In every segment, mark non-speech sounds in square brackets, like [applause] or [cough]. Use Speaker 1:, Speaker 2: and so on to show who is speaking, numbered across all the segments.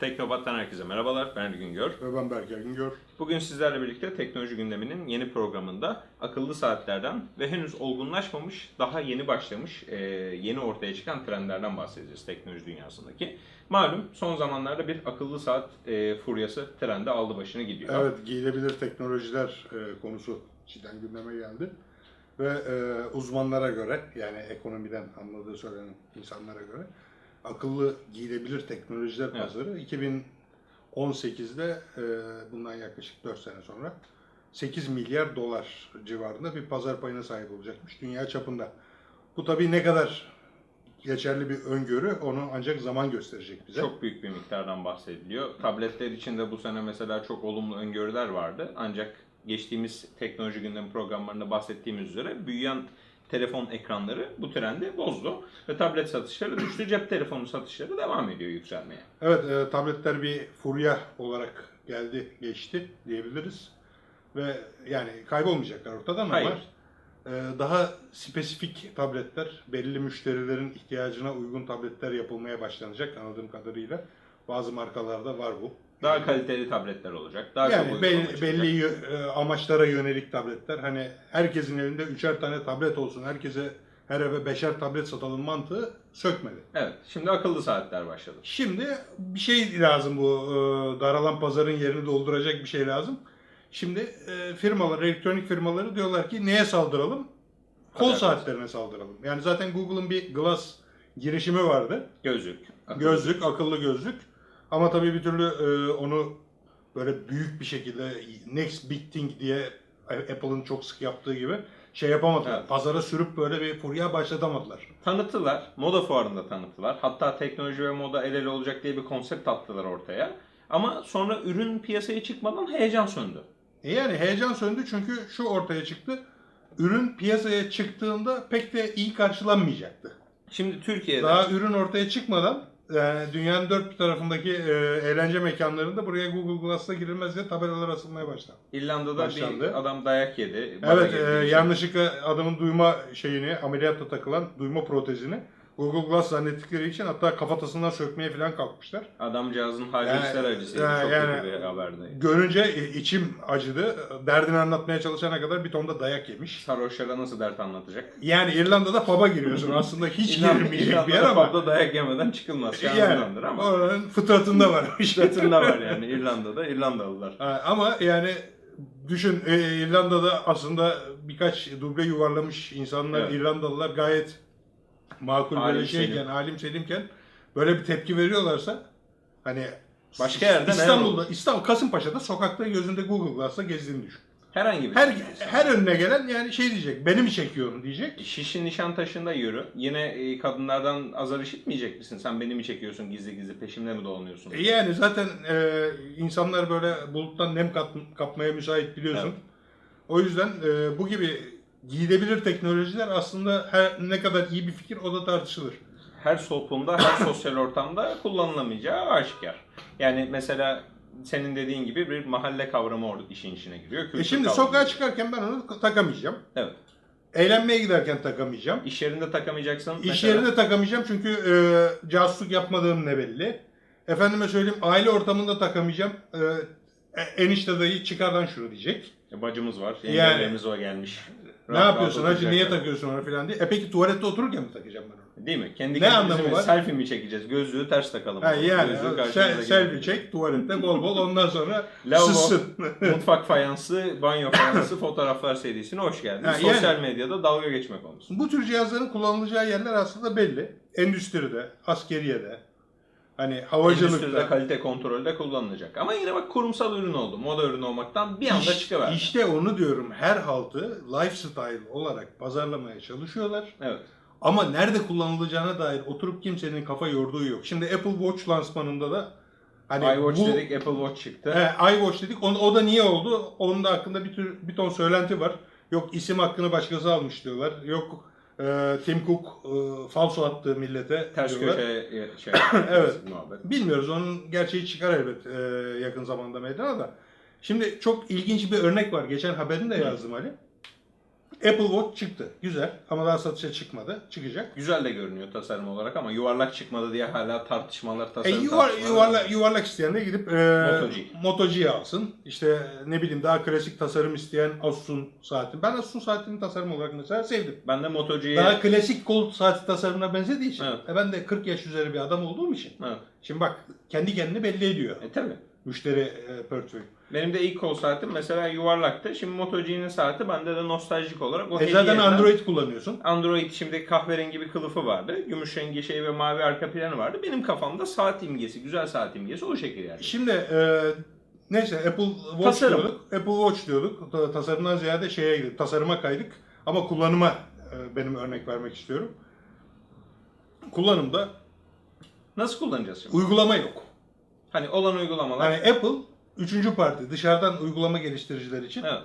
Speaker 1: Teknopat'tan herkese merhabalar. Ben Ergün Gör.
Speaker 2: Ve ben Berker Güngör.
Speaker 1: Bugün sizlerle birlikte teknoloji gündeminin yeni programında akıllı saatlerden ve henüz olgunlaşmamış, daha yeni başlamış, e, yeni ortaya çıkan trendlerden bahsedeceğiz teknoloji dünyasındaki. Malum son zamanlarda bir akıllı saat e, furyası trende aldı başını gidiyor.
Speaker 2: Evet, giyilebilir teknolojiler e, konusu cidden gündeme geldi. Ve uzmanlara göre, yani ekonomiden anladığı söylenen insanlara göre akıllı giyilebilir teknolojiler
Speaker 1: Evet.
Speaker 2: pazarı 2018'de e, bundan yaklaşık 4 sene sonra 8 milyar dolar civarında bir pazar payına sahip olacakmış dünya çapında. Bu tabii ne kadar geçerli bir öngörü onu ancak zaman gösterecek bize.
Speaker 1: Çok büyük bir miktardan bahsediliyor. Tabletler için de bu sene mesela çok olumlu öngörüler vardı. Ancak geçtiğimiz teknoloji gündemi programlarında bahsettiğimiz üzere büyüyen telefon ekranları bu trendi bozdu. Ve tablet satışları düştü. Cep telefonu satışları devam ediyor yükselmeye.
Speaker 2: Evet, e, tabletler bir furya olarak geldi, geçti diyebiliriz. Ve yani kaybolmayacaklar ortadan ama
Speaker 1: Hayır.
Speaker 2: e, daha spesifik tabletler, belirli müşterilerin ihtiyacına uygun tabletler yapılmaya başlanacak anladığım kadarıyla. Bazı markalarda var bu.
Speaker 1: Daha kaliteli tabletler olacak. Daha çok
Speaker 2: yani belli,
Speaker 1: çıkacak.
Speaker 2: belli yö- e, amaçlara yönelik tabletler. Hani herkesin elinde üçer tane tablet olsun, herkese her eve beşer tablet satalım mantığı sökmedi.
Speaker 1: Evet. Şimdi akıllı saatler başladı.
Speaker 2: Şimdi bir şey lazım bu e, daralan pazarın yerini dolduracak bir şey lazım. Şimdi e, firmalar, elektronik firmaları diyorlar ki neye saldıralım? Kol
Speaker 1: Haber
Speaker 2: saatlerine saldıralım. Yani zaten Google'ın bir Glass girişimi vardı.
Speaker 1: Gözlük. akıllı
Speaker 2: Gözlük, akıllı gözlük. Ama tabii bir türlü e, onu böyle büyük bir şekilde next big thing diye Apple'ın çok sık yaptığı gibi şey yapamadılar.
Speaker 1: Evet.
Speaker 2: Pazara sürüp böyle bir furya başlatamadılar.
Speaker 1: Tanıttılar. Moda fuarında tanıttılar. Hatta teknoloji ve moda el ele olacak diye bir konsept attılar ortaya. Ama sonra ürün piyasaya çıkmadan heyecan söndü.
Speaker 2: E Yani heyecan söndü çünkü şu ortaya çıktı. Ürün piyasaya çıktığında pek de iyi karşılanmayacaktı.
Speaker 1: Şimdi Türkiye'de
Speaker 2: Daha ürün ortaya çıkmadan yani dünyanın dört bir tarafındaki e, eğlence mekanlarında buraya Google Glass'la girilmez diye tabelalar asılmaya başlandı.
Speaker 1: İrlanda'da
Speaker 2: Başlandı.
Speaker 1: bir adam dayak yedi.
Speaker 2: Evet, e,
Speaker 1: için.
Speaker 2: yanlışlıkla adamın duyma şeyini, ameliyatta takılan duyma protezini Google Glass zannettikleri için hatta kafatasından sökmeye falan kalkmışlar.
Speaker 1: Adamcağızın hali
Speaker 2: Yani-
Speaker 1: içler acısıydı.
Speaker 2: yani-
Speaker 1: Çok
Speaker 2: yani-
Speaker 1: kötü bir haberdi.
Speaker 2: Görünce e, içim acıdı. Derdini anlatmaya çalışana kadar bir ton da dayak yemiş.
Speaker 1: Sarhoşlara nasıl dert anlatacak?
Speaker 2: Yani İrlanda'da pub'a giriyorsun. Aslında hiç
Speaker 1: İrlanda-
Speaker 2: girilmeyecek bir yer
Speaker 1: İrlanda'da
Speaker 2: ama
Speaker 1: pub'da dayak yemeden çıkılmaz.
Speaker 2: yani
Speaker 1: ama.
Speaker 2: oranın fıtratında var.
Speaker 1: Fıtratında var [laughs] yani İrlanda'da İrlandalılar.
Speaker 2: Ama yani düşün e, İrlanda'da aslında birkaç duble yuvarlamış insanlar,
Speaker 1: Evet.
Speaker 2: İrlandalılar gayet makul
Speaker 1: Alim
Speaker 2: böyle şeyken,
Speaker 1: selim.
Speaker 2: alim selimken böyle bir tepki veriyorlarsa hani
Speaker 1: Başka yerde neler
Speaker 2: İstanbul'da? İstanbul Kasımpaşa'da sokakta gözünde Google Glass'la gezdiğini düşün.
Speaker 1: Herhangi bir
Speaker 2: Her
Speaker 1: şey.
Speaker 2: her önüne gelen yani şey diyecek, beni mi çekiyorsun diyecek.
Speaker 1: Şişli Nişantaşı'nda yürü. Yine e, kadınlardan azar işitmeyecek misin? Sen beni mi çekiyorsun gizli gizli peşimde mi dolanıyorsun?
Speaker 2: E Yani zaten e, insanlar böyle buluttan nem kap- kapmaya müsait biliyorsun.
Speaker 1: Evet.
Speaker 2: O yüzden e, bu gibi giyilebilir teknolojiler aslında her ne kadar iyi bir fikir o da tartışılır.
Speaker 1: Her toplumda, her [clears throat] sosyal ortamda kullanılamayacağı aşikar. Yani mesela senin dediğin gibi bir mahalle kavramı orada işin içine giriyor.
Speaker 2: E şimdi
Speaker 1: kavramı.
Speaker 2: sokağa çıkarken ben onu takamayacağım.
Speaker 1: Evet.
Speaker 2: Eğlenmeye giderken takamayacağım.
Speaker 1: İş yerinde takamayacaksın.
Speaker 2: İş
Speaker 1: mesela-
Speaker 2: yerinde takamayacağım çünkü e, casusluk yapmadığım ne belli. Efendime söyleyeyim aile ortamında takamayacağım. E, e, enişte dayı çıkardan şunu diyecek.
Speaker 1: E, Bacımız var.
Speaker 2: Yani-
Speaker 1: Yengelerimiz o gelmiş.
Speaker 2: Ne yapıyorsun hacı niye takıyorsun onu falan diye. E peki tuvalette otururken mi takacağım ben onu?
Speaker 1: Değil mi? Kendi
Speaker 2: Ne anlamı
Speaker 1: mi?
Speaker 2: var?
Speaker 1: Selfie mi çekeceğiz? Gözlüğü ters takalım.
Speaker 2: Ha, yani
Speaker 1: karşımıza
Speaker 2: selfie çek tuvalette bol bol ondan sonra [laughs]
Speaker 1: Lavabo,
Speaker 2: sızsın. [laughs]
Speaker 1: mutfak fayansı, banyo fayansı fotoğraflar serisine hoş geldiniz.
Speaker 2: Ha, yani-
Speaker 1: Sosyal medyada dalga geçme konusu.
Speaker 2: Bu tür cihazların kullanılacağı yerler aslında belli. Endüstride, askeriyede, hani
Speaker 1: Endüstride
Speaker 2: havacılıkta.
Speaker 1: kalite kontrolde kullanılacak. Ama yine bak kurumsal ürün oldu. Moda ürünü olmaktan bir anda
Speaker 2: İş-
Speaker 1: çıkıverdi.
Speaker 2: İşte onu diyorum her haltı lifestyle olarak pazarlamaya çalışıyorlar.
Speaker 1: Evet.
Speaker 2: Ama nerede kullanılacağına dair oturup kimsenin kafa yorduğu yok. Şimdi Apple Watch lansmanında da hani
Speaker 1: iWatch
Speaker 2: bu
Speaker 1: dedik, Apple Watch çıktı.
Speaker 2: He, iWatch dedik. O, o da niye oldu? Onun da hakkında bir tür bir ton söylenti var. Yok isim hakkını başkası almış diyorlar. Yok e, Tim Cook e, falso attı millete
Speaker 1: Ters
Speaker 2: diyorlar.
Speaker 1: köşe [coughs] şey.
Speaker 2: Evet.
Speaker 1: Muhabbet.
Speaker 2: Bilmiyoruz. Onun gerçeği çıkar elbet e, yakın zamanda meydana da. Şimdi çok ilginç bir örnek var. Geçen haberini de yazdım Ali. Apple Watch çıktı. Güzel ama daha satışa çıkmadı. Çıkacak.
Speaker 1: Güzel de görünüyor tasarım olarak ama yuvarlak çıkmadı diye hala tartışmalar,
Speaker 2: E,
Speaker 1: tasarım
Speaker 2: yuvar,
Speaker 1: tartışmaları
Speaker 2: yuvarlak, yuvarlak isteyen de gidip e,
Speaker 1: Moto G.
Speaker 2: Moto G alsın. İşte ne bileyim daha klasik tasarım isteyen Asus'un saati. Ben Asus'un saatini tasarım olarak mesela sevdim.
Speaker 1: Ben de Moto G'ye...
Speaker 2: Daha klasik kol saati tasarımına benzediği için.
Speaker 1: Evet.
Speaker 2: E, ben de 40 yaş üzeri bir adam olduğum için.
Speaker 1: Evet.
Speaker 2: Şimdi bak kendi kendini belli ediyor.
Speaker 1: E tabi.
Speaker 2: Müşteri e, portföyü.
Speaker 1: Benim de ilk kol saatim mesela yuvarlaktı. Şimdi Moto G'nin saati bende de nostaljik olarak o
Speaker 2: E zaten
Speaker 1: hediyeden-
Speaker 2: Android kullanıyorsun.
Speaker 1: Android şimdi kahverengi bir kılıfı vardı. Gümüş rengi şey ve mavi arka planı vardı. Benim kafamda saat imgesi, güzel saat imgesi o şekilde yani.
Speaker 2: Şimdi e, neyse Apple Watch
Speaker 1: Tasarım.
Speaker 2: diyorduk. Apple Watch diyorduk. Ta- Tasarımdan ziyade şeye gidip tasarıma kaydık. Ama kullanıma e, benim örnek vermek istiyorum. Kullanımda
Speaker 1: Nasıl kullanacağız şimdi?
Speaker 2: uygulama yok.
Speaker 1: Hani olan uygulamalar.
Speaker 2: Yani Apple üçüncü parti dışarıdan uygulama geliştiriciler için
Speaker 1: Evet.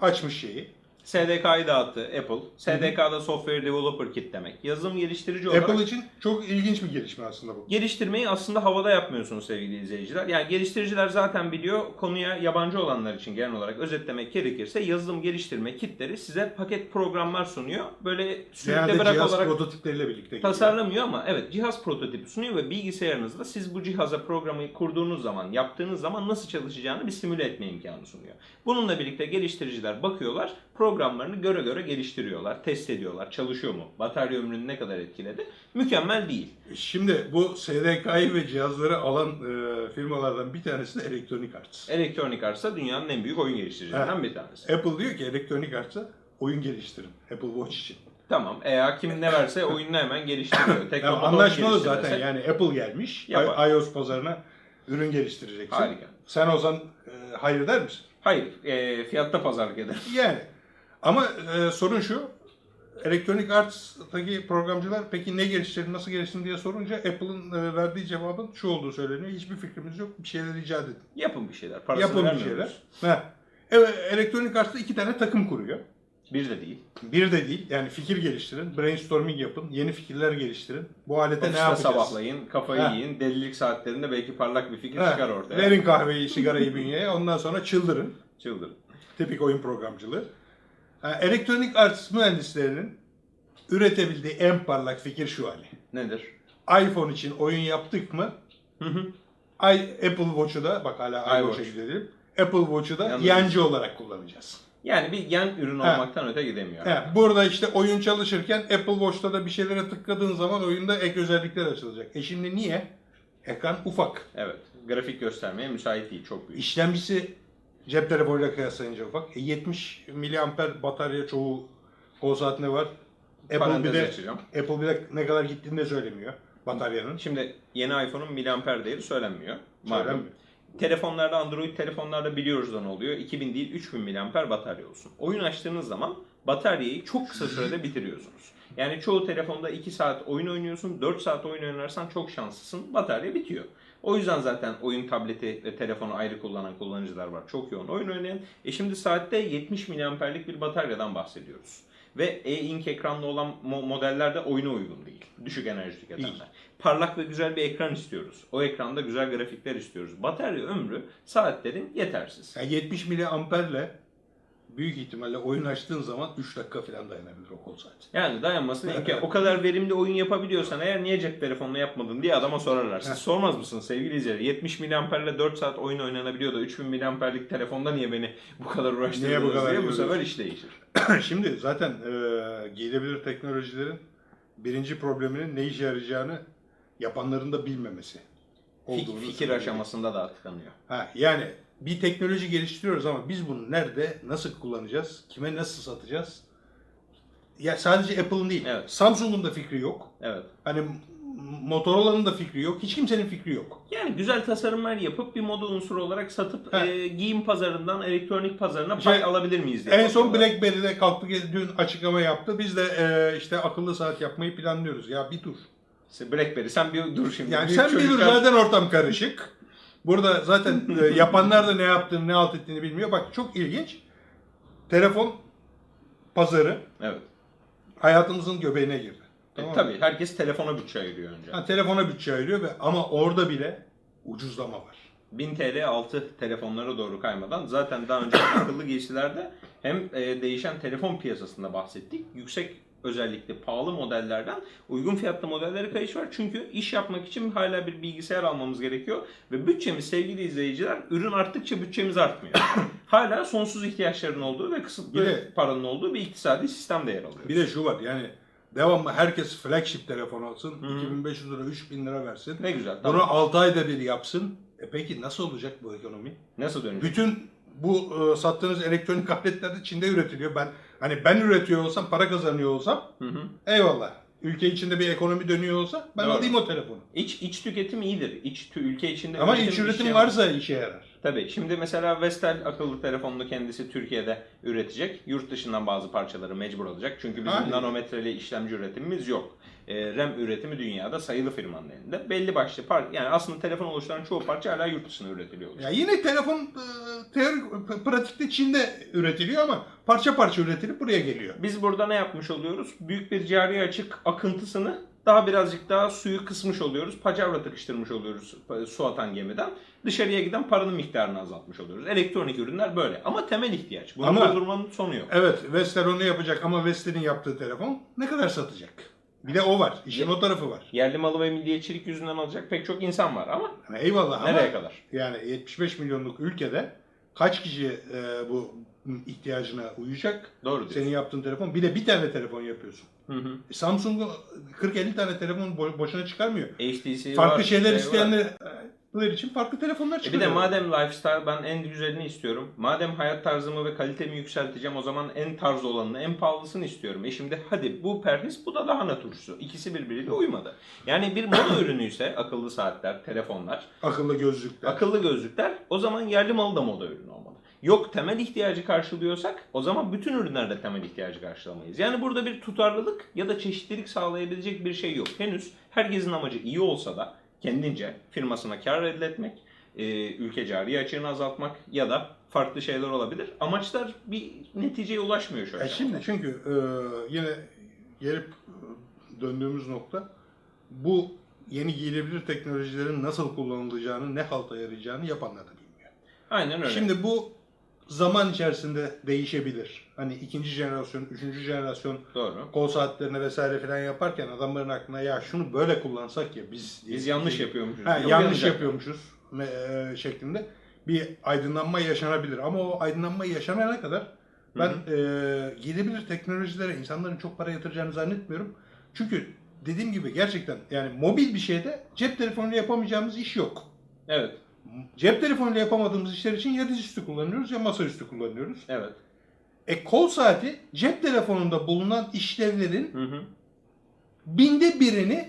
Speaker 2: açmış şeyi.
Speaker 1: SDK'yı dağıttı Apple. SDK'da Software Developer Kit demek. Yazılım geliştirici olarak
Speaker 2: Apple için çok ilginç bir gelişme aslında bu.
Speaker 1: geliştirmeyi aslında havada yapmıyorsunuz sevgili izleyiciler. Yani geliştiriciler zaten biliyor. Konuya yabancı olanlar için genel olarak özetlemek gerekirse yazılım geliştirme kitleri size paket programlar sunuyor. Böyle sürükle bırak
Speaker 2: cihaz
Speaker 1: olarak
Speaker 2: prototipleriyle birlikte geliyor.
Speaker 1: tasarlamıyor ama evet cihaz prototipi sunuyor ve bilgisayarınızda siz bu cihaza programı kurduğunuz zaman, yaptığınız zaman nasıl çalışacağını bir simüle etme imkanı sunuyor. Bununla birlikte geliştiriciler bakıyorlar, programlarını göre göre geliştiriyorlar, test ediyorlar, çalışıyor mu, batarya ömrünü ne kadar etkiledi. Mükemmel değil.
Speaker 2: Şimdi bu SDK'yı ve cihazları alan e, firmalardan bir tanesi de Electronic Arts.
Speaker 1: Electronic Arts da dünyanın en büyük oyun geliştiricilerinden bir tanesi.
Speaker 2: Apple diyor ki Electronic Arts'a oyun geliştirin. Apple Watch için.
Speaker 1: Tamam, eğer kim ne verse [laughs] oyununu hemen geliştiriyor. Tek
Speaker 2: anlaşmalı zaten yani Apple gelmiş.
Speaker 1: Yapar.
Speaker 2: İOS pazarına ürün geliştireceksin.
Speaker 1: Harika.
Speaker 2: Sen olsan e, hayır der misin?
Speaker 1: Hayır, e, fiyatta pazarlık eder.
Speaker 2: Yani. Ama e, sorun şu. Electronic Arts'taki programcılar peki ne geliştirin, nasıl geliştirin diye sorunca Apple'ın e, verdiği cevabın şu olduğu söyleniyor. Hiçbir fikrimiz yok. Bir şeyler icat edin.
Speaker 1: Yapın bir şeyler, parasını
Speaker 2: Yapın bir
Speaker 1: vermiyoruz.
Speaker 2: şeyler. Ha. Evet, Electronic Arts'ta iki tane takım kuruyor.
Speaker 1: Bir de değil.
Speaker 2: Bir de değil. Yani fikir geliştirin, brainstorming yapın, yeni fikirler geliştirin. Bu alete ne
Speaker 1: Ofiste
Speaker 2: yapacağız?
Speaker 1: sabahlayın, kafayı
Speaker 2: Ha.
Speaker 1: yiyin, delilik saatlerinde belki parlak bir fikir
Speaker 2: Ha,
Speaker 1: çıkar ortaya.
Speaker 2: Verin kahveyi, sigarayı bünyeye. [laughs] Ondan sonra çıldırın.
Speaker 1: Çıldırın.
Speaker 2: Tipik oyun programcılığı. Ha, Electronic Arts mühendislerinin üretebildiği en parlak fikir şu hali.
Speaker 1: Nedir?
Speaker 2: iPhone için oyun yaptık mı?
Speaker 1: Hı hı.
Speaker 2: I, Apple Watch'u da bak hala iWatch'a
Speaker 1: iWatch.
Speaker 2: gidelim. Apple Watch'u da
Speaker 1: Yalnız-
Speaker 2: yancı olarak kullanacağız.
Speaker 1: Yani bir yan ürün
Speaker 2: Ha.
Speaker 1: olmaktan öte gidemiyor.
Speaker 2: He, burada işte oyun çalışırken Apple Watch'ta da bir şeylere tıkladığın zaman oyunda ek özellikler açılacak. E şimdi niye? Ekran ufak.
Speaker 1: Evet. Grafik göstermeye müsait değil. Çok büyük.
Speaker 2: İşlemcisi cep telefonuyla kıyaslayınca ufak. E 70 miliamper batarya çoğu kol saatinde var. Apple bir de
Speaker 1: açacağım.
Speaker 2: Apple bir de ne kadar gittiğini de söylemiyor bataryanın.
Speaker 1: Şimdi yeni iPhone'un miliamper değeri söylenmiyor. Malum. Telefonlarda, Android telefonlarda biliyoruz da ne oluyor? 2000 değil 3000 miliamper batarya olsun. Oyun açtığınız zaman bataryayı çok kısa sürede bitiriyorsunuz. Yani çoğu telefonda 2 saat oyun oynuyorsun, 4 saat oyun oynarsan çok şanslısın, batarya bitiyor. O yüzden zaten oyun tableti ve telefonu ayrı kullanan kullanıcılar var. Çok yoğun oyun oynayan. E şimdi saatte 70 miliamperlik bir bataryadan bahsediyoruz. Ve e-ink ekranlı olan mo- modeller de oyuna uygun değil. Düşük enerji tüketenler. Parlak ve güzel bir ekran istiyoruz. O ekranda güzel grafikler istiyoruz. Batarya ömrü saatlerin yetersiz.
Speaker 2: Yani 70 miliamperle büyük ihtimalle oyun açtığın zaman 3 dakika falan dayanabilir o kol saat.
Speaker 1: Yani dayanmasına imkan. O kadar verimli oyun yapabiliyorsan eğer niye cep telefonla yapmadın diye adama sorarlar. Siz sormaz mısınız sevgili izleyiciler? 70 miliamperle 4 saat oyun oynanabiliyor da 3000 miliamperlik telefonda niye beni bu kadar uğraştırdınız
Speaker 2: Niye bu kadar
Speaker 1: diye bu sefer iş değişir. [clears throat]
Speaker 2: Şimdi zaten e, giyilebilir teknolojilerin birinci probleminin ne işe yarayacağını yapanların da bilmemesi.
Speaker 1: Fikir
Speaker 2: söyleyeyim.
Speaker 1: aşamasında da tıkanıyor.
Speaker 2: Ha, yani bir teknoloji geliştiriyoruz ama biz bunu nerede, nasıl kullanacağız, kime nasıl satacağız? Ya sadece Apple'ın değil,
Speaker 1: Evet.
Speaker 2: Samsung'un da fikri yok.
Speaker 1: Evet.
Speaker 2: Hani Motorola'nın da fikri yok. Hiç kimsenin fikri yok.
Speaker 1: Yani güzel tasarımlar yapıp bir moda unsuru olarak satıp e, giyim pazarından elektronik pazarına pay
Speaker 2: Şey,
Speaker 1: alabilir miyiz diye
Speaker 2: En son. BlackBerry'de kalktı dün açıklama yaptı. Biz de e, işte akıllı saat yapmayı planlıyoruz. Ya bir dur.
Speaker 1: Blackberry sen bir dur şimdi.
Speaker 2: Yani
Speaker 1: Büyük
Speaker 2: sen bir dur zaten ortam karışık. Burada zaten [laughs] e, yapanlar da ne yaptığını, ne alt ettiğini bilmiyor. Bak çok ilginç. Telefon pazarı
Speaker 1: Evet.
Speaker 2: hayatımızın göbeğine girdi.
Speaker 1: E,
Speaker 2: Tamam mı?
Speaker 1: tabii herkes telefona bütçe ayırıyor önce.
Speaker 2: Ha, telefona bütçe ayırıyor ve ama orada bile ucuzlama var.
Speaker 1: 1000 TL altı telefonlara doğru kaymadan zaten daha önce akıllı giysilerde hem e, değişen telefon piyasasında bahsettik. Yüksek özellikle pahalı modellerden uygun fiyatlı modellere kayış var. Çünkü iş yapmak için hala bir bilgisayar almamız gerekiyor. Ve bütçemiz sevgili izleyiciler ürün arttıkça bütçemiz artmıyor. [coughs] hala sonsuz ihtiyaçların olduğu ve kısıtlı
Speaker 2: Bir de-
Speaker 1: paranın olduğu bir iktisadi sistemde yer alıyor.
Speaker 2: Bir de şu var yani devamlı herkes flagship telefon alsın.
Speaker 1: Hı hı.
Speaker 2: 2500 lira 3000 lira versin.
Speaker 1: Ne güzel.
Speaker 2: Bunu
Speaker 1: Tamam.
Speaker 2: 6 ayda bir yapsın. E peki nasıl olacak bu ekonomi?
Speaker 1: Nasıl dönecek?
Speaker 2: Bütün bu e, sattığınız elektronik aletler de Çin'de üretiliyor. Ben hani ben üretiyor olsam, para kazanıyor olsam
Speaker 1: Hı hı.
Speaker 2: eyvallah. Ülke içinde bir ekonomi dönüyor olsa ben
Speaker 1: Doğru.
Speaker 2: alayım o telefonu.
Speaker 1: İç, iç tüketim iyidir. İç tü- ülke içinde
Speaker 2: Ama iç üretim
Speaker 1: işleyen-
Speaker 2: varsa işe yarar.
Speaker 1: Tabii. Şimdi mesela Vestel akıllı telefonunu kendisi Türkiye'de üretecek. Yurt dışından bazı parçaları mecbur alacak. Çünkü bizim
Speaker 2: Aynen.
Speaker 1: nanometreli işlemci üretimimiz yok. Ee, RAM üretimi dünyada sayılı firmanın elinde. Belli başlı par yani aslında telefon oluşturan çoğu parça hala yurt dışında üretiliyor.
Speaker 2: Ya yine telefon e, teorik pratikte Çin'de üretiliyor ama parça parça üretilip buraya geliyor.
Speaker 1: Biz burada ne yapmış oluyoruz? Büyük bir cari açık akıntısını daha birazcık daha suyu kısmış oluyoruz. Paçavra tıkıştırmış oluyoruz e, su atan gemiden. Dışarıya giden paranın miktarını azaltmış oluyoruz. Elektronik ürünler böyle. Ama temel ihtiyaç. Bunu
Speaker 2: Ama-
Speaker 1: doldurmanın sonu yok.
Speaker 2: Evet, Vestel onu yapacak ama Vestel'in yaptığı telefon ne kadar satacak? Bir de o var. İşin o tarafı var.
Speaker 1: Yerli malı ve milliyetçilik yüzünden alacak pek çok insan var ama
Speaker 2: Yani eyvallah
Speaker 1: nereye
Speaker 2: ama
Speaker 1: kadar?
Speaker 2: yani 75 milyonluk ülkede kaç kişi e, bu ihtiyacına uyacak?
Speaker 1: Doğru diyorsun.
Speaker 2: Senin yaptığın telefon. Bir de bir tane telefon yapıyorsun.
Speaker 1: Hı hı.
Speaker 2: E, Samsung'u 40-50 tane telefon bo- boşuna çıkarmıyor.
Speaker 1: HTC
Speaker 2: Farklı
Speaker 1: var,
Speaker 2: şeyler
Speaker 1: şey var.
Speaker 2: isteyenler için farklı telefonlar
Speaker 1: E bir
Speaker 2: çıkıyor.
Speaker 1: de madem lifestyle ben en güzelini istiyorum. Madem hayat tarzımı ve kalitemi yükselteceğim o zaman en tarz olanını, en pahalısını istiyorum. E şimdi hadi bu perhis bu da lahana turşusu. İkisi birbiriyle uymadı. Yani bir moda [coughs] ürünü ise akıllı saatler, telefonlar,
Speaker 2: Akıllı gözlükler.
Speaker 1: akıllı gözlükler o zaman yerli malı da moda ürünü olmalı. Yok temel ihtiyacı karşılıyorsak o zaman bütün ürünlerde temel ihtiyacı karşılamayız. Yani burada bir tutarlılık ya da çeşitlilik sağlayabilecek bir şey yok. Henüz herkesin amacı iyi olsa da kendince firmasına kar elde etmek, e, ülke cari açığını azaltmak ya da farklı şeyler olabilir. Amaçlar bir neticeye ulaşmıyor şu
Speaker 2: E
Speaker 1: aşamada.
Speaker 2: şimdi çünkü e, yine gelip e, döndüğümüz nokta bu yeni giyilebilir teknolojilerin nasıl kullanılacağını, ne halta yarayacağını yapanlar da bilmiyor.
Speaker 1: Aynen öyle.
Speaker 2: Şimdi bu zaman içerisinde değişebilir. Hani ikinci jenerasyon, üçüncü jenerasyon
Speaker 1: Doğru.
Speaker 2: kol saatlerine vesaire falan yaparken adamların aklına ya şunu böyle kullansak ya biz
Speaker 1: Biz yanlış yapıyormuşuz.
Speaker 2: Ha,
Speaker 1: Yok,
Speaker 2: yanlış
Speaker 1: yanacak.
Speaker 2: yapıyormuşuz e, şeklinde bir aydınlanma yaşanabilir. Ama o aydınlanma yaşanana kadar ben e, giyilebilir teknolojilere insanların çok para yatıracağını zannetmiyorum. Çünkü dediğim gibi gerçekten yani mobil bir şeyde cep telefonuyla yapamayacağımız iş yok.
Speaker 1: Evet.
Speaker 2: Cep telefonuyla yapamadığımız işler için ya dizüstü kullanıyoruz ya masaüstü kullanıyoruz.
Speaker 1: Evet.
Speaker 2: E kol saati cep telefonunda bulunan işlevlerin
Speaker 1: Hı hı.
Speaker 2: binde birini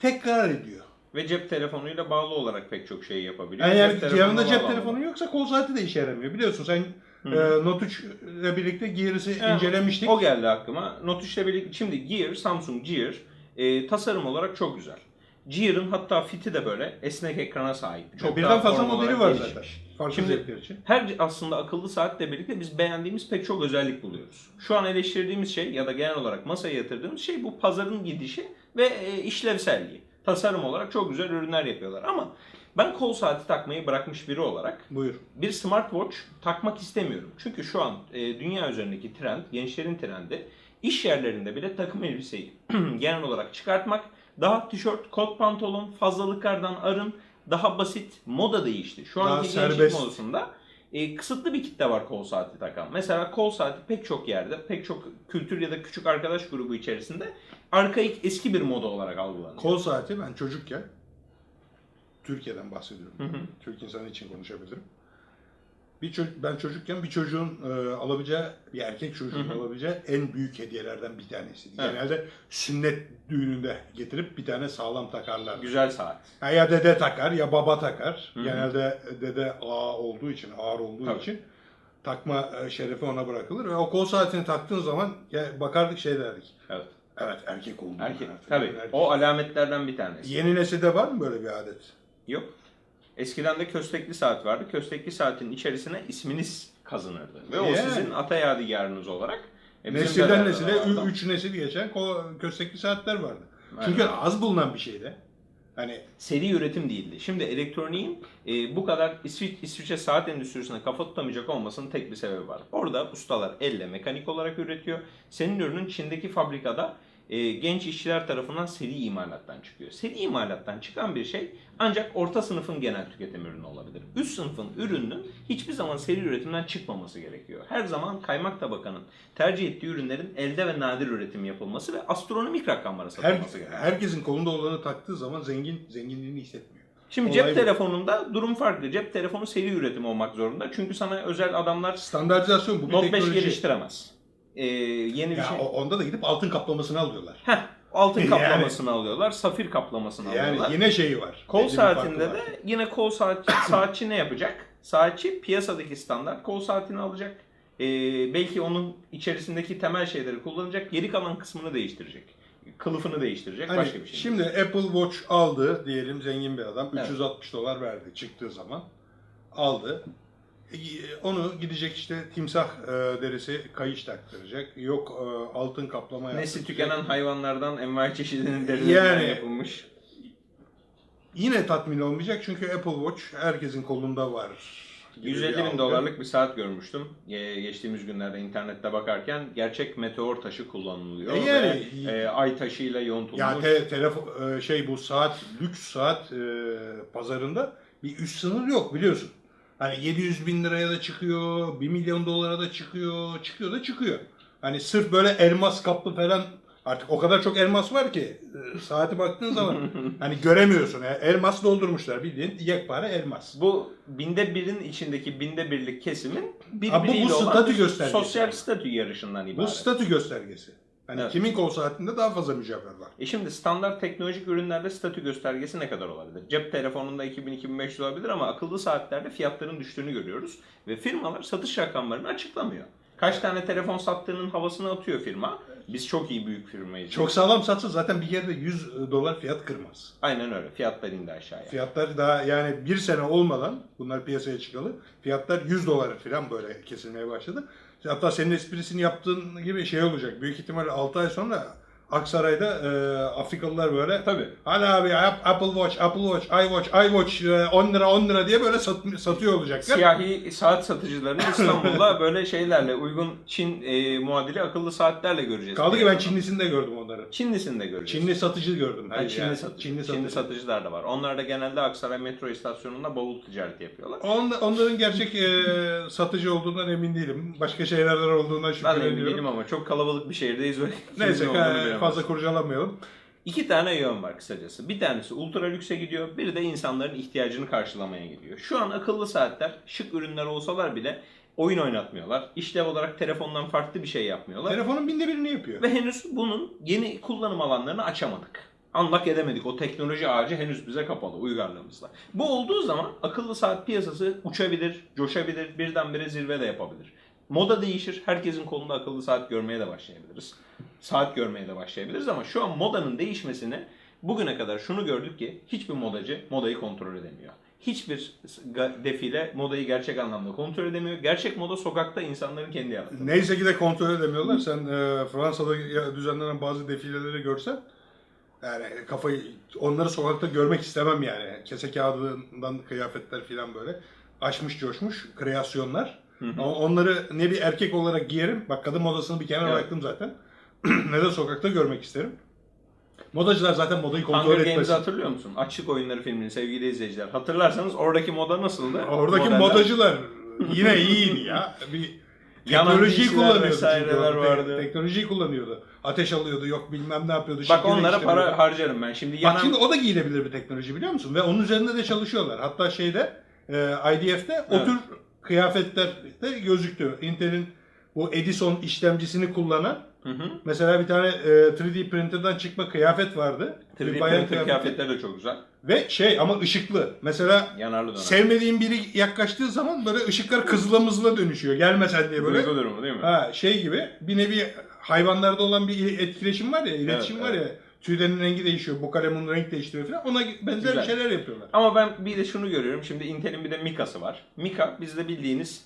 Speaker 2: tekrar ediyor.
Speaker 1: Ve cep telefonuyla bağlı olarak pek çok şey yapabiliyor.
Speaker 2: Yani, yanında cep
Speaker 1: bağlı.
Speaker 2: telefonu yoksa kol saati de işe yaramıyor. Biliyorsun sen e, Note 3 ile birlikte Gear'ı
Speaker 1: Evet,
Speaker 2: incelemiştik.
Speaker 1: O geldi aklıma. Note 3'le birlikte şimdi Gear, Samsung Gear e, tasarım olarak çok güzel. Gear'ın hatta fiti de böyle esnek ekrana sahip. Çok
Speaker 2: Birden
Speaker 1: daha
Speaker 2: fazla modeli
Speaker 1: olarak
Speaker 2: var
Speaker 1: gelişmiş.
Speaker 2: zaten. Farklı
Speaker 1: Şimdi-
Speaker 2: zevkler için.
Speaker 1: Her aslında akıllı saatle birlikte biz beğendiğimiz pek çok özellik buluyoruz. Şu an eleştirdiğimiz şey ya da genel olarak masaya yatırdığımız şey bu pazarın gidişi ve e, işlevselliği. Tasarım olarak çok güzel ürünler yapıyorlar ama ben kol saati takmayı bırakmış biri olarak
Speaker 2: Buyur.
Speaker 1: bir smartwatch takmak istemiyorum. Çünkü şu an e, dünya üzerindeki trend, gençlerin trendi iş yerlerinde bile takım elbiseyi [clears throat] genel olarak çıkartmak, daha tişört, kot pantolon, fazlalıklardan arın, daha basit moda değişti. Şu anki gençlik modasında e, kısıtlı bir kitle var kol saati takan. Mesela kol saati pek çok yerde, pek çok kültür ya da küçük arkadaş grubu içerisinde arkaik eski bir moda olarak algılanıyor.
Speaker 2: Kol saati ben çocukken Türkiye'den bahsediyorum.
Speaker 1: Hı hı.
Speaker 2: Türk insanı için konuşabilirim. Bir çocuk, ben çocukken bir çocuğun e, alabileceği, bir erkek çocuğun
Speaker 1: Hı hı.
Speaker 2: alabileceği en büyük hediyelerden bir tanesiydi.
Speaker 1: Evet.
Speaker 2: Genelde sünnet düğününde getirip bir tane sağlam takarlar.
Speaker 1: Güzel saat.
Speaker 2: Ha, ya dede takar ya baba takar.
Speaker 1: Hı hı.
Speaker 2: Genelde dede ağa olduğu için, ağır olduğu
Speaker 1: Tabii.
Speaker 2: için takma e, şerefi ona bırakılır. Ve o kol saatini taktığın zaman ya, bakardık şey derdik.
Speaker 1: Evet.
Speaker 2: Evet erkek oldu.
Speaker 1: Erkek.
Speaker 2: artık.
Speaker 1: Tabii.
Speaker 2: Erkek.
Speaker 1: O alametlerden bir tanesi.
Speaker 2: Yeni nesilde var mı böyle bir adet?
Speaker 1: Yok. Eskiden de köstekli saat vardı. Köstekli saatin içerisine isminiz kazınırdı. Ve o
Speaker 2: Yani.
Speaker 1: sizin ata yadigarınız olarak. e, bizim
Speaker 2: Nesilden nesile
Speaker 1: vardı.
Speaker 2: 3 nesil geçen ko- köstekli saatler vardı.
Speaker 1: Aynen.
Speaker 2: Çünkü az bulunan bir şeydi. Hani
Speaker 1: seri üretim değildi. Şimdi elektroniğin e, bu kadar İsviç, İsviçre saat endüstrisine kafa tutamayacak olmasının tek bir sebebi var. Orada ustalar elle mekanik olarak üretiyor. Senin ürünün Çin'deki fabrikada e, genç işçiler tarafından seri imalattan çıkıyor. Seri imalattan çıkan bir şey ancak orta sınıfın genel tüketim ürünü olabilir. Üst sınıfın ürününün hiçbir zaman seri üretimden çıkmaması gerekiyor. Her zaman kaymak tabakanın tercih ettiği ürünlerin elde ve nadir üretim yapılması ve astronomik rakamlara
Speaker 2: her,
Speaker 1: satılması gerekiyor.
Speaker 2: herkesin kolunda olanı taktığı zaman zengin zenginliğini hissetmiyor.
Speaker 1: Şimdi
Speaker 2: Olay
Speaker 1: cep
Speaker 2: bu.
Speaker 1: telefonunda durum farklı. Cep telefonu seri üretim olmak zorunda. Çünkü sana özel adamlar
Speaker 2: Standartizasyon bu bir
Speaker 1: Note 5
Speaker 2: teknoloji.
Speaker 1: geliştiremez. Ee, yeni bir
Speaker 2: Ya
Speaker 1: şey.
Speaker 2: o- onda da gidip altın kaplamasını alıyorlar.
Speaker 1: Heh, altın
Speaker 2: Yani-
Speaker 1: kaplamasını alıyorlar, safir kaplamasını
Speaker 2: Yani
Speaker 1: alıyorlar.
Speaker 2: yine şeyi var.
Speaker 1: Kol
Speaker 2: bir
Speaker 1: saatinde
Speaker 2: var.
Speaker 1: de yine kol saat, [coughs] saatçi ne yapacak? Saatçi piyasadaki standart kol saatini alacak. Ee, belki onun içerisindeki temel şeyleri kullanacak. Geri kalan kısmını değiştirecek. Kılıfını değiştirecek.
Speaker 2: Hani
Speaker 1: başka bir şey.
Speaker 2: Şimdi Apple Watch aldı diyelim zengin bir adam.
Speaker 1: Evet.
Speaker 2: 360 dolar verdi çıktığı zaman. Aldı. E, Onu gidecek işte timsah e, derisi kayış taktıracak. Yok e, altın kaplama
Speaker 1: Nesli
Speaker 2: yaptıracak.
Speaker 1: tükenen hayvanlardan envai çeşidinin derilerinden
Speaker 2: Yani-
Speaker 1: yapılmış.
Speaker 2: Yine tatmin olmayacak çünkü Apple Watch herkesin kolunda var. gibi
Speaker 1: 150
Speaker 2: bir
Speaker 1: bin dolarlık bir saat görmüştüm. Ge- Geçtiğimiz günlerde internette bakarken gerçek meteor taşı kullanılıyor.
Speaker 2: E yani-
Speaker 1: ve, e, ay taşıyla yontulmuş.
Speaker 2: Ya te, telefon e, şey bu saat lüks saat e, pazarında bir üst sınır yok biliyorsun. Hani 700 bin liraya da çıkıyor, 1 milyon dolara da çıkıyor, çıkıyor da çıkıyor. Hani sırf böyle elmas kaplı falan artık o kadar çok elmas var ki e, saati baktığın zaman [laughs] hani göremiyorsun. E, elmas doldurmuşlar bildiğin yekpare elmas.
Speaker 1: Bu binde birin içindeki binde birlik kesimin
Speaker 2: Ha, bu- bu
Speaker 1: birbiriyle olan
Speaker 2: statü göstergesi.
Speaker 1: sosyal statü yarışından
Speaker 2: Bu
Speaker 1: ibaret.
Speaker 2: statü göstergesi. Hani
Speaker 1: Evet.
Speaker 2: kimin kol saatinde daha fazla mücevher var.
Speaker 1: E şimdi standart teknolojik ürünlerde statü göstergesi ne kadar olabilir? Cep telefonunda 2000-2500 olabilir ama akıllı saatlerde fiyatların düştüğünü görüyoruz. Ve firmalar satış rakamlarını açıklamıyor. Kaç tane telefon sattığının havasını atıyor firma. Biz çok iyi büyük firmayız.
Speaker 2: Çok sağlam satsa zaten bir yerde 100 dolar fiyat kırmaz.
Speaker 1: Aynen öyle. Fiyatlar indi aşağıya.
Speaker 2: Fiyatlar daha yani bir sene olmadan bunlar piyasaya çıkalı. Fiyatlar 100 dolar falan böyle kesilmeye başladı. Hatta senin esprisini yaptığın gibi şey olacak. Büyük ihtimalle 6 ay sonra Aksaray'da e, Afrikalılar böyle
Speaker 1: Tabii.
Speaker 2: Hadi abi Ap- Apple Watch, Apple Watch, iWatch, iWatch e, 10 lira 10 lira diye böyle sat- satıyor olacaklar.
Speaker 1: Siyahi saat satıcılarını [laughs] İstanbul'da böyle şeylerle uygun Çin e, muadili akıllı saatlerle göreceğiz.
Speaker 2: Kaldı ki ben Çinlisini de gördüm onları.
Speaker 1: Çinlisini de göreceğiz.
Speaker 2: Çinli satıcı gördüm.
Speaker 1: Ha, Çinli,
Speaker 2: yani
Speaker 1: satıcı.
Speaker 2: Çinli
Speaker 1: Çinli,
Speaker 2: satıcı.
Speaker 1: satıcılar da var. Onlar da genelde Aksaray metro istasyonunda bavul ticareti yapıyorlar.
Speaker 2: On- Onların gerçek e, satıcı olduğundan emin değilim. Başka şeylerden olduğundan
Speaker 1: Ben de emin
Speaker 2: şüpheleniyorum.
Speaker 1: değilim ama çok kalabalık bir şehirdeyiz ve
Speaker 2: Neyse
Speaker 1: bilemez.
Speaker 2: fazla kurcalamayalım.
Speaker 1: İki tane yön var kısacası. Bir tanesi ultra lükse gidiyor, biri de insanların ihtiyacını karşılamaya gidiyor. Şu an akıllı saatler şık ürünler olsalar bile oyun oynatmıyorlar. İşlev olarak telefondan farklı bir şey yapmıyorlar.
Speaker 2: Telefonun binde birini yapıyor.
Speaker 1: Ve henüz bunun yeni kullanım alanlarını açamadık. Unlock edemedik. O teknoloji ağacı henüz bize kapalı uygarlığımızla. Bu olduğu zaman akıllı saat piyasası uçabilir, coşabilir, birdenbire zirve de yapabilir. Moda değişir. Herkesin kolunda akıllı saat görmeye de başlayabiliriz. Saat görmeye de başlayabiliriz ama şu an modanın değişmesini bugüne kadar şunu gördük ki hiçbir modacı modayı kontrol edemiyor. Hiçbir defile modayı gerçek anlamda kontrol edemiyor. Gerçek moda sokakta insanların kendi yaptığı.
Speaker 2: Neyse ki de kontrol edemiyorlar. Sen e, Fransa'da düzenlenen bazı defileleri görsen yani kafayı onları sokakta görmek istemem yani. Kese kağıdından kıyafetler falan böyle açmış coşmuş kreasyonlar. Ama onları ne bir erkek olarak giyerim. Bak kadın modasını bir kenara
Speaker 1: Evet.
Speaker 2: bıraktım zaten. [clears throat] ne de sokakta görmek isterim. Modacılar zaten modayı kontrol
Speaker 1: Hunger
Speaker 2: etmez.
Speaker 1: Games'i hatırlıyor musun? Açlık oyunları filmini sevgili izleyiciler. Hatırlarsanız oradaki moda nasıldı?
Speaker 2: Oradaki
Speaker 1: Modeller-
Speaker 2: modacılar yine iyiydi ya. Bir [laughs]
Speaker 1: Yanan
Speaker 2: teknolojiyi
Speaker 1: giysiler
Speaker 2: kullanıyordu.
Speaker 1: vesaireler
Speaker 2: çünkü. Te-
Speaker 1: vardı.
Speaker 2: teknolojiyi kullanıyordu. Ateş alıyordu, yok bilmem ne yapıyordu.
Speaker 1: Bak
Speaker 2: şekil
Speaker 1: onlara
Speaker 2: değiştiriyordu.
Speaker 1: para harcarım ben. Şimdi
Speaker 2: Bak
Speaker 1: yanan...
Speaker 2: şimdi o da giyilebilir bir teknoloji biliyor musun? Ve onun üzerinde de çalışıyorlar. Hatta şeyde e, IDF'de o
Speaker 1: Evet.
Speaker 2: tür kıyafetler de gözüktü. Intel'in bu Edison işlemcisini kullanan
Speaker 1: Hı hı.
Speaker 2: mesela bir tane e, 3D printer'dan çıkma kıyafet vardı.
Speaker 1: 3D
Speaker 2: Bir bayan
Speaker 1: printer
Speaker 2: kıyafeti.
Speaker 1: kıyafetleri de çok güzel.
Speaker 2: Ve şey ama ışıklı. Mesela
Speaker 1: Yanarlı dönem.
Speaker 2: sevmediğin biri yaklaştığı zaman böyle ışıklar kızıla mızıla dönüşüyor. Gelmesen diye böyle.
Speaker 1: Duygu durumu değil mi?
Speaker 2: Ha şey gibi bir nevi hayvanlarda olan bir etkileşim var ya, iletişim
Speaker 1: Evet,
Speaker 2: var ya. Tüylerin rengi değişiyor, bu kalemin renk değiştiriyor falan. Ona benzer
Speaker 1: Güzel.
Speaker 2: şeyler yapıyorlar.
Speaker 1: Ama ben bir de şunu görüyorum. Şimdi Intel'in bir de Mika'sı var. Mika bizde bildiğiniz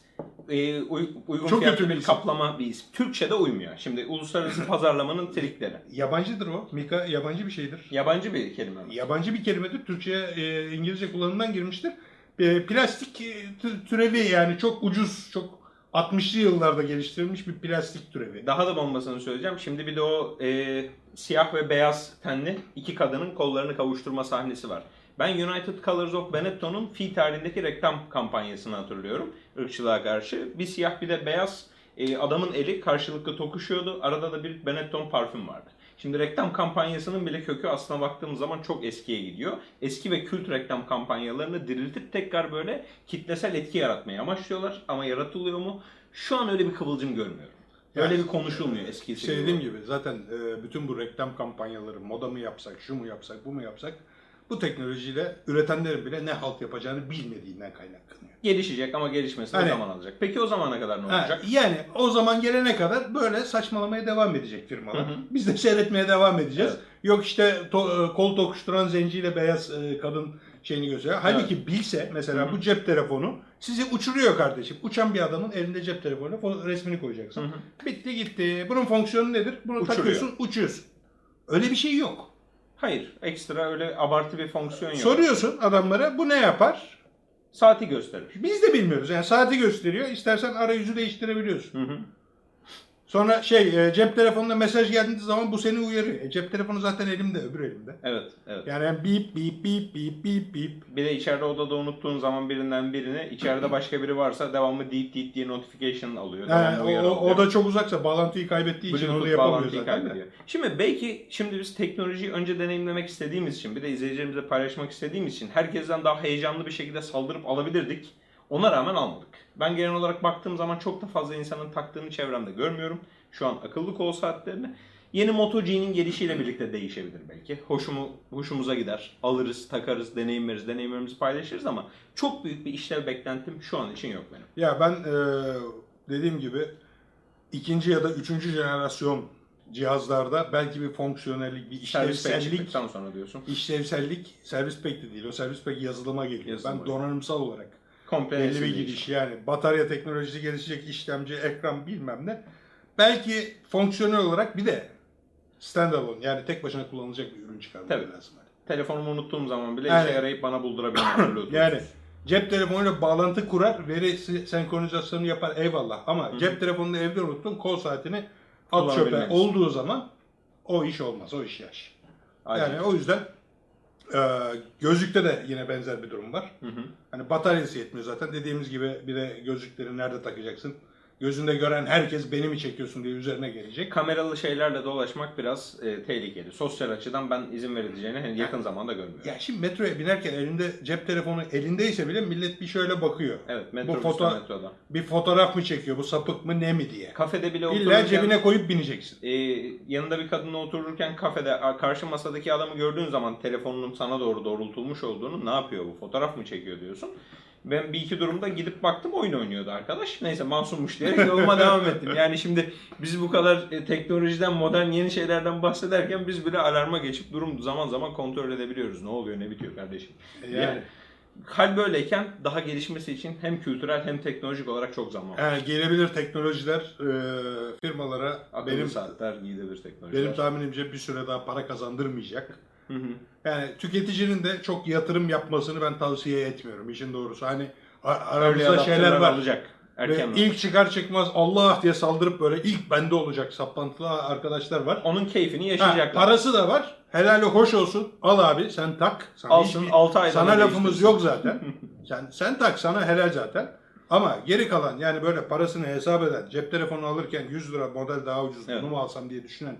Speaker 1: e, uy- uygun
Speaker 2: Çok
Speaker 1: fiyatlı
Speaker 2: kötü bir
Speaker 1: bir
Speaker 2: isim.
Speaker 1: kaplama bir isim. Türkçe'de uymuyor. Şimdi uluslararası [laughs] pazarlamanın trikleri.
Speaker 2: Yabancıdır o. Mika yabancı bir şeydir.
Speaker 1: Yabancı bir kelime mi?
Speaker 2: Yabancı bir kelimedir. Türkçe'ye e, İngilizce kullanımından girmiştir. E, plastik e, tü- türevi yani çok ucuz, çok 60'lı yıllarda geliştirilmiş bir plastik türevi.
Speaker 1: Daha da bombasını söyleyeceğim. Şimdi bir de o e, siyah ve beyaz tenli iki kadının kollarını kavuşturma sahnesi var. Ben United Colors of Benetton'un fi tarihindeki reklam kampanyasını hatırlıyorum. ırkçılığa karşı. Bir siyah bir de beyaz e, adamın eli karşılıklı tokuşuyordu. Arada da bir Benetton parfüm vardı. Şimdi reklam kampanyasının bile kökü aslına baktığımız zaman çok eskiye gidiyor. Eski ve kült reklam kampanyalarını diriltip tekrar böyle kitlesel etki yaratmayı amaçlıyorlar. Ama yaratılıyor mu? Şu an öyle bir kıvılcım görmüyorum. Öyle
Speaker 2: Yani,
Speaker 1: bir konuşulmuyor eskisi
Speaker 2: Şey
Speaker 1: gibi.
Speaker 2: dediğim gibi zaten bütün bu reklam kampanyaları moda mı yapsak, şu mu yapsak, bu mu yapsak bu teknolojiyle üretenlerin bile ne halt yapacağını bilmediğinden kaynaklanıyor.
Speaker 1: Gelişecek ama gelişmesine
Speaker 2: Hani-
Speaker 1: zaman alacak. Peki o zamana kadar ne olacak?
Speaker 2: yani o zaman gelene kadar böyle saçmalamaya devam edecek firmalar.
Speaker 1: Hı hı.
Speaker 2: Biz de seyretmeye devam edeceğiz.
Speaker 1: Evet.
Speaker 2: Yok işte to- e, kol tokuşturan zenciyle beyaz e, kadın şeyini gösteriyor. Halbuki bilse mesela
Speaker 1: Hı hı.
Speaker 2: bu cep telefonu sizi uçuruyor kardeşim. Uçan bir adamın elinde cep telefonu fo- resmini koyacaksın.
Speaker 1: Hı hı.
Speaker 2: Bitti gitti. Bunun fonksiyonu nedir? Bunu
Speaker 1: Uçuruyor.
Speaker 2: takıyorsun uçuyorsun. Öyle bir şey yok.
Speaker 1: Hayır. Ekstra öyle abartı bir fonksiyon yok.
Speaker 2: Soruyorsun adamlara bu ne yapar?
Speaker 1: Saati gösterir.
Speaker 2: Biz de bilmiyoruz. Yani saati gösteriyor. İstersen arayüzü değiştirebiliyorsun.
Speaker 1: Hı hı.
Speaker 2: Sonra şey e, cep telefonuna mesaj geldiği zaman bu seni uyarıyor. E, cep telefonu zaten elimde öbür elimde.
Speaker 1: Evet, evet.
Speaker 2: Yani bip bip bip bip bip bip.
Speaker 1: Bir de içeride odada unuttuğun zaman birinden birini, içeride başka biri varsa devamlı deep deep diye notification alıyor.
Speaker 2: Yani
Speaker 1: Devamlı
Speaker 2: o, o, da çok uzaksa bağlantıyı kaybettiği için onu yapamıyor zaten. de.
Speaker 1: kaybediyor. Şimdi belki şimdi biz teknolojiyi önce deneyimlemek istediğimiz için bir de izleyicilerimize paylaşmak istediğimiz için herkesten daha heyecanlı bir şekilde saldırıp alabilirdik. Ona rağmen almadık. Ben genel olarak baktığım zaman çok da fazla insanın taktığını çevremde görmüyorum. Şu an akıllı kol saatlerini. Yeni Moto G'nin gelişiyle birlikte değişebilir belki. Hoşumu, hoşumuza gider. Alırız, takarız, deneyimleriz, deneyimlerimizi paylaşırız ama çok büyük bir işlev beklentim şu an için yok benim.
Speaker 2: Ya ben e, dediğim gibi ikinci ya da üçüncü jenerasyon cihazlarda belki bir fonksiyonellik, bir işlevsellik,
Speaker 1: sonra diyorsun.
Speaker 2: işlevsellik servis pek de değil. O servis pek yazılıma geliyor.
Speaker 1: Yazılıma
Speaker 2: ben donanımsal olarak
Speaker 1: Komple
Speaker 2: belli bir gidiş yani batarya teknolojisi gelişecek, işlemci, ekran bilmem ne. Belki fonksiyonel olarak bir de standalone yani tek başına kullanılacak bir ürün çıkarmak
Speaker 1: Tabii.
Speaker 2: lazım.
Speaker 1: Telefonumu unuttuğum zaman bile
Speaker 2: Yani-
Speaker 1: işe yarayıp bana buldurabilmek [coughs] Bluetooth.
Speaker 2: Yani cep telefonuyla bağlantı kurar, veri senkronizasyonu yapar eyvallah. Ama
Speaker 1: Hı.
Speaker 2: cep telefonunu evde unuttun, kol saatini at çöpe olduğu zaman o iş olmaz, o iş yaş.
Speaker 1: Acil.
Speaker 2: Yani o yüzden e, gözlükte de yine benzer bir durum var.
Speaker 1: Hı hı.
Speaker 2: Hani bataryası yetmiyor zaten. Dediğimiz gibi bir de gözlükleri nerede takacaksın? Gözünde gören herkes beni mi çekiyorsun diye üzerine gelecek.
Speaker 1: Kameralı şeylerle dolaşmak biraz e, tehlikeli. Sosyal açıdan ben izin verileceğini hani yakın zamanda görmüyorum.
Speaker 2: Ya şimdi metroya binerken elinde cep telefonu elindeyse bile millet bir şöyle bakıyor.
Speaker 1: Evet,
Speaker 2: Bu
Speaker 1: metrobüste,
Speaker 2: foto-
Speaker 1: metroda.
Speaker 2: Bir fotoğraf mı çekiyor, bu sapık mı ne mi diye.
Speaker 1: Kafede bile
Speaker 2: İlla
Speaker 1: otururken,
Speaker 2: cebine koyup bineceksin.
Speaker 1: e, yanında bir kadınla otururken kafede karşı masadaki adamı gördüğün zaman telefonunun sana doğru doğrultulmuş olduğunu ne yapıyor bu fotoğraf mı çekiyor diyorsun. Ben bir iki durumda gidip baktım oyun oynuyordu arkadaş. Neyse masummuş diyerek [laughs] yoluma devam ettim. Yani şimdi biz bu kadar e, teknolojiden, modern yeni şeylerden bahsederken biz bile alarma geçip durum zaman zaman kontrol edebiliyoruz. Ne oluyor, ne bitiyor kardeşim.
Speaker 2: Yani,
Speaker 1: Yani hal böyleyken daha gelişmesi için hem kültürel hem teknolojik olarak çok zaman var.
Speaker 2: yani gelebilir teknolojiler e, firmalara
Speaker 1: Akıllı
Speaker 2: benim
Speaker 1: saatler, giyilebilir teknolojiler.
Speaker 2: benim tahminimce bir süre daha para kazandırmayacak.
Speaker 1: Hı hı.
Speaker 2: Yani tüketicinin de çok yatırım yapmasını ben tavsiye etmiyorum işin doğrusu. Hani aramızda şeyler var.
Speaker 1: olacak.
Speaker 2: Ve
Speaker 1: Erken var.
Speaker 2: ilk çıkar çıkmaz Allah diye saldırıp böyle ilk bende olacak saplantılı arkadaşlar var.
Speaker 1: Onun keyfini
Speaker 2: Ha,
Speaker 1: yaşayacaklar.
Speaker 2: parası da var. Helali hoş olsun. Al abi sen tak. Sana
Speaker 1: Alsın,
Speaker 2: hiçbir-
Speaker 1: altı ayda
Speaker 2: Sana lafımız yok zaten. [laughs] sen, sen tak sana helal zaten. Ama geri kalan yani böyle parasını hesap eden cep telefonu alırken 100 lira model daha ucuz
Speaker 1: Evet.
Speaker 2: bunu mu alsam diye düşünen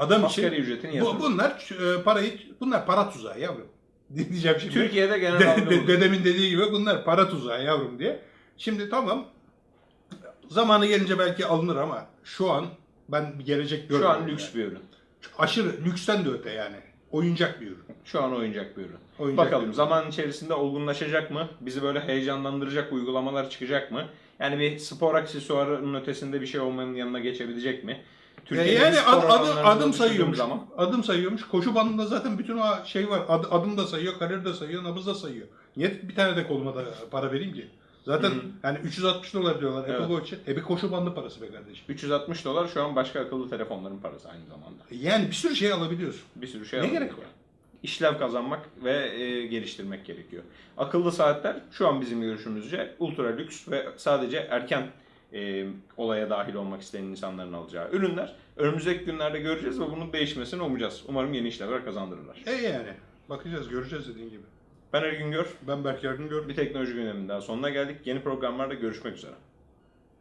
Speaker 2: adam için
Speaker 1: Asgari ücretin
Speaker 2: bu, bunlar e, parayı bunlar para tuzağı yavrum. [laughs] Diyeceğim şimdi.
Speaker 1: Türkiye'de genel
Speaker 2: De- de- dedemin dediği gibi bunlar para tuzağı yavrum diye. Şimdi tamam zamanı gelince belki alınır ama şu an ben bir gelecek
Speaker 1: Şu
Speaker 2: görmüyorum.
Speaker 1: an lüks
Speaker 2: yani.
Speaker 1: bir ürün.
Speaker 2: Aşırı lüksten de öte yani. Oyuncak bir ürün.
Speaker 1: Şu an oyuncak bir ürün.
Speaker 2: Oyuncak
Speaker 1: Bakalım
Speaker 2: bir ürün.
Speaker 1: zaman içerisinde olgunlaşacak mı? Bizi böyle heyecanlandıracak uygulamalar çıkacak mı? Yani bir spor aksesuarının ötesinde bir şey olmanın yanına geçebilecek mi?
Speaker 2: E,
Speaker 1: bir
Speaker 2: yani ad- adım,
Speaker 1: alanlarında
Speaker 2: adım sayıyormuş.
Speaker 1: Zaman,
Speaker 2: Adım sayıyormuş. Koşu bandında zaten bütün o şey var. Ad- adım da sayıyor, kariyer de sayıyor, nabız da sayıyor. Niye bir tane de koluma da para vereyim ki? Zaten
Speaker 1: Hı hı.
Speaker 2: yani 360 dolar diyorlar
Speaker 1: Evet.
Speaker 2: Apple Watch için. E bir koşu bandı parası be kardeşim.
Speaker 1: 360 dolar şu an başka akıllı telefonların parası aynı zamanda.
Speaker 2: Yani bir sürü şey alabiliyorsun.
Speaker 1: Bir sürü şey
Speaker 2: Ne gerek var?
Speaker 1: İşlev kazanmak ve e, geliştirmek gerekiyor. Akıllı saatler şu an bizim görüşümüzce ultra lüks ve sadece erken e, olaya dahil olmak isteyen insanların alacağı ürünler. Önümüzdeki günlerde göreceğiz ve bunun değişmesini umacağız. Umarım yeni işlevler kazandırırlar.
Speaker 2: E yani. Bakacağız, göreceğiz dediğin gibi.
Speaker 1: Ben Ergün Gör.
Speaker 2: Ben Berk Yargın gördüm.
Speaker 1: Bir teknoloji gündeminden sonuna geldik. Yeni programlarda görüşmek üzere.